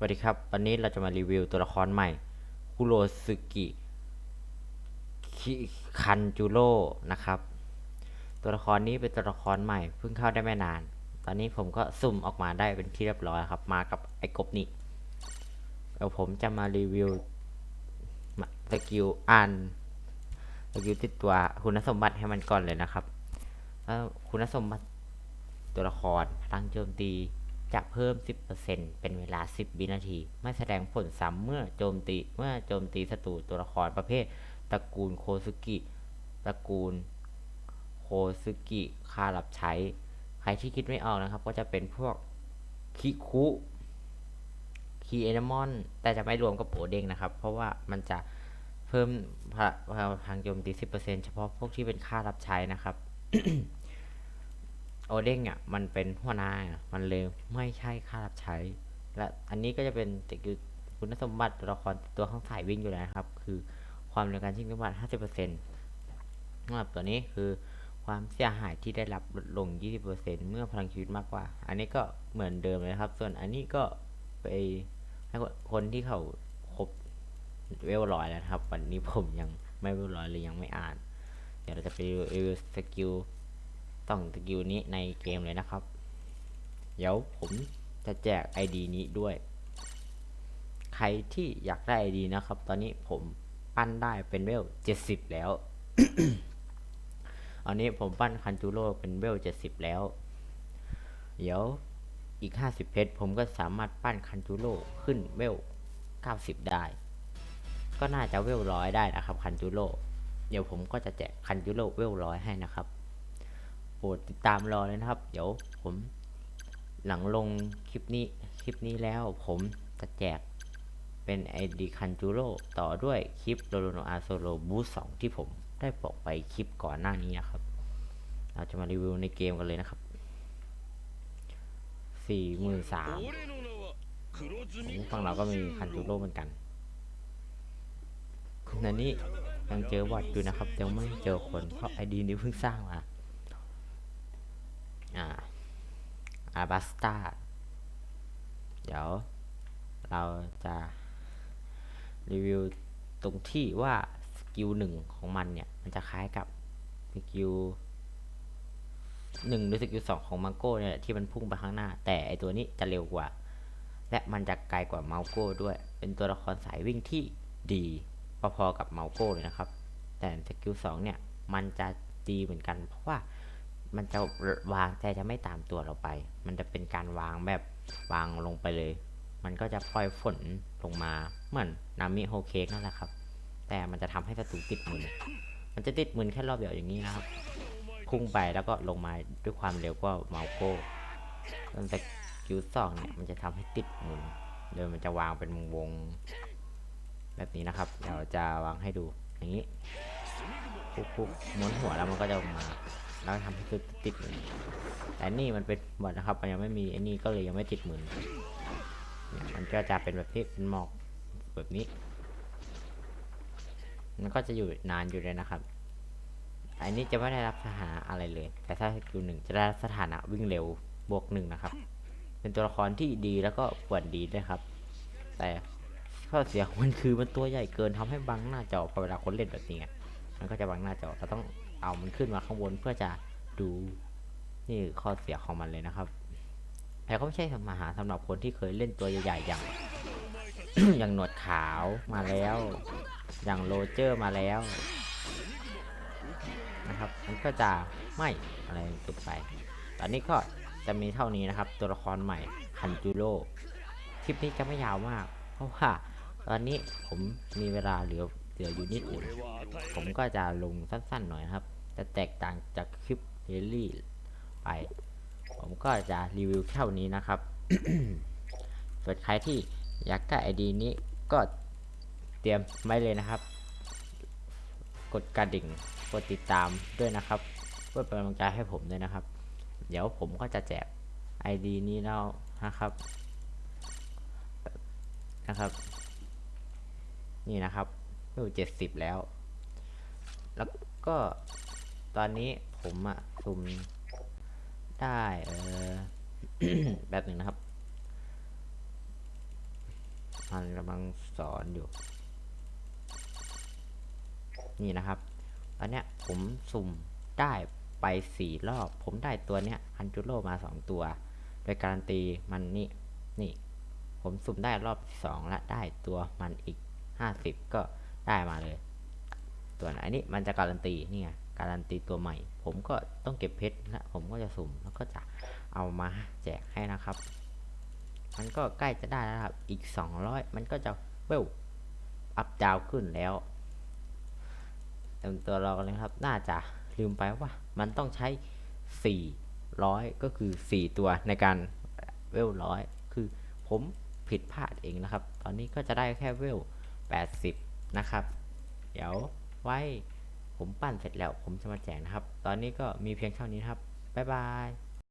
สวัสดีครับ วันนี้เราจะมารีวิวตัวละครใหม่คุโรสึกิคิคันจูโร่นะครับ ตัวละครนี้เป็นตัวละครใหม่เพิ่งเข้าได้ไม่นาน ตอนนี้ผมก็สุ่มออกมาได้เป็นที่เรียบร้อยครับ มากับไอ้กบนี่เดี๋ยวผมจะมารีวิวสกิลอ่านสกิลติดตัวคุณสมบัติให้มันก่อนเลยนะครับคุณสมบัติตัวละครพลังโจมตี จะเพิ่ม 10%เป็นเวลา 10 วินาที ไม่แสดงผลซ้ำเมื่อโจมตีเมื่อโจมตีศัตรูตัวละครประเภท ตระกูลโคซุกิ ตระกูลโคซุกิคารับใช้ ใครที่คิดไม่ออกนะครับ ก็จะเป็นพวกคิคุคีเอนมอน แต่จะไม่รวมกับโอเด้งนะครับ เพราะว่ามันจะเพิ่มพลพลังโจมตี 10%เฉพาะพวกที่เป็นค่ารับใช้นะครับ โอเด้งอะมันเป็นหัวหน้ามันเลยไม่ใช่ค่ารับใช้ และอันนี้ก็จะเป็นสกิลคุณสมบัติตัวละครตัวข้างสายวิ่งอยู่แล้วนะครับ คือความเร็วการชิงจังหวัด50%สำหรับตัวนี้คือความเสียหายที่ได้รับลดลง 20%เมื่อพลังชีวิตมากกว่า อันนี้ก็เหมือนเดิมเลยครับ ส่วนอันนี้ก็ไปให้คนที่เขาครบเวลร้อยแล้วนะครับ วันนี้ผมยังไม่เวลร้อยเลยยังไม่อ่าน เดี๋ยวเราจะไปรีวิวสกิล ต้องสกิลนี้ในเกมเลยนะครับ เดี๋ยวผมจะแจก ID นี้ด้วย ใครที่อยากได้ ID นะครับ ตอนนี้ผมปั้นได้เป็นเวล70 แล้วอันนี้ผมปั้นคันจูโร่เป็นเวล70 แล้ว เดี๋ยวอีก 50 เพชรผมก็สามารถปั้นคันจูโร่ขึ้นเวล90 ได้ ก็น่าจะเวลร้อยได้นะครับคันจูโร่เดี๋ยวผมก็จะแจกคันจูโร่เวลร้อยให้นะครับ โปรดติดตามรอเลยนะครับ เดี๋ยวผมหลังลงคลิปนี้คลิปนี้แล้วผมจะแจกเป็นไอดีคันจูโร่ต่อด้วยคลิปโรโลโนอาโซโลบูสองที่ผมได้บอกไปคลิปก่อนหน้านี้นะครับ เราจะมารีวิวในเกมกันเลยนะครับสี่หมื่นสามฝั่งเราก็มีคันจูโร่เหมือนกันนันนี้ยังเจอวัดอยู่นะครับยังไม่เจอคนเพราะไอดีนี้เพิ่งสร้างมา อาบัสตาเดี๋ยวเราจะรีวิวตรงที่ว่าสกิลหนึ่งของมันเนี่ย มันจะคล้ายกับสกิลหนึ่งหรือสกิลสองของมังโก้เนี่ยที่มันพุ่งไปข้างหน้า แต่ไอตัวนี้จะเร็วกว่า และมันจะไกลกว่าเมาโก้ด้วย เป็นตัวละครสายวิ่งที่ดีพอๆกับเมาโก้เลยนะครับ แต่สกิลสองเนี่ย มันจะดีเหมือนกันเพราะว่า มันจะวางแต่จะไม่ตามตัวเราไป มันจะเป็นการวางแบบวางลงไปเลย มันก็จะปล่อยฝนลงมาเหมือนนามิโฮเค้กนั่นแหละครับ แต่มันจะทำให้ศัตรูติดมือมันจะติดมือแค่รอบเดียวอย่างนี้นะครับ พุ่งไปแล้วก็ลงมาด้วยความเร็วกว่าเมาโก้ส่วนสกิลสองเนี่ยมันจะทำให้ติดมือโดยมันจะวางเป็นวงๆแบบนี้นะครับ เดี๋ยวจะวางให้ดูอย่างนี้ปุ๊บๆม้วนหัวแล้วมันก็จะมา แล้วทำให้ติดติดมือแต่นี่มันเป็นบอดนะครับมันยังไม่มีไอ้นี่ก็เลยยังไม่ติดหมือนมันก็จะเป็นแบบที่เป็นหมอกแบบนี้ มันก็จะอยู่นานอยู่เลยนะครับ อันนี้จะไม่ได้รับสถานะอะไรเลย แต่ถ้าสกิลหนึ่งจะได้สถานะวิ่งเร็วบวกหนึ่งนะครับ เป็นตัวละครที่ดีแล้วก็ควรดีด้วยครับ แต่ข้อเสียของมันคือมันตัวใหญ่เกินทำให้บังหน้าจอพอเวลาคนเล่นแบบนี้ มันก็จะบังหน้าจอเราต้องเอามันขึ้นมาข้างบนเพื่อจะดูนี่ข้อเสียของมันเลยนะครับแต่ก็ไม่ใช่มาหาสำหรับคนที่เคยเล่นตัวใหญ่ๆอย่าง อย่างหนวดขาวมาแล้ว อย่างโรเจอร์มาแล้ว นะครับ มันก็จะไม่อะไรตุกไป ตอนนี้ก็จะมีเท่านี้นะครับ ตัวละครใหม่คันจูโร่คลิปนี้จะไม่ยาวมาก เพราะว่า ตอนนี้ผมมีเวลาเหลือ เหลืออยูนิดหนึ่งผมก็จะลงสั้นๆหน่อยครับ จะแตกต่างจากคลิปเฮลี่ไป ผมก็จะรีวิวเท่านี้นะครับส่วนใครที่อยากได้ไอดีนี้ก็เตรียมไว้เลยนะครับ กดกระดิ่งกดติดตามด้วยนะครับเพื่อเป็นกำลังใจให้ผมด้วยนะครับ เดี๋ยวผมก็จะแจก ID นี้แล้วนะครับนะครับ นี่นะครับ อยู่เจ็ดสิบแล้ว แล้วก็ตอนนี้ผมอะซุมได้เออแบบหนึ่งนะครับ มันกำลังสอนอยู่ นี่นะครับตอนเนี้ยผมสุ่มได้ไปสี่รอบ ผมได้ตัวเนี้ยฮันจูโรมาสองตัว โดยการันตีมันนี่นี่ ผมสุ่มได้รอบสองและได้ตัวมันอีกห้าสิบก็ ได้มาเลยตัวไหนนี่มันจะการันตีนี่ไงการันตีตัวใหม่ ผมก็ต้องเก็บเพชรและผมก็จะสุ่มแล้วก็จะเอามาแจกให้นะครับ มันก็ใกล้จะได้แล้วครับ อีก 200 มันก็จะเวลอัพดาวขึ้นแล้วเต็มตัวเรากันเลยครับ น่าจะลืมไปว่า มันต้องใช้ 400 ก็คือ 4 ตัวในการเวลร้อยคือผมผิดพลาดเองนะครับ ตอนนี้ก็จะได้แค่เวล80 นะครับ เดี๋ยวไว้ผมปั้นเสร็จแล้วผมจะมาแจกนะครับ ตอนนี้ก็มีเพียงเท่านี้นครับ บ๊ายบาย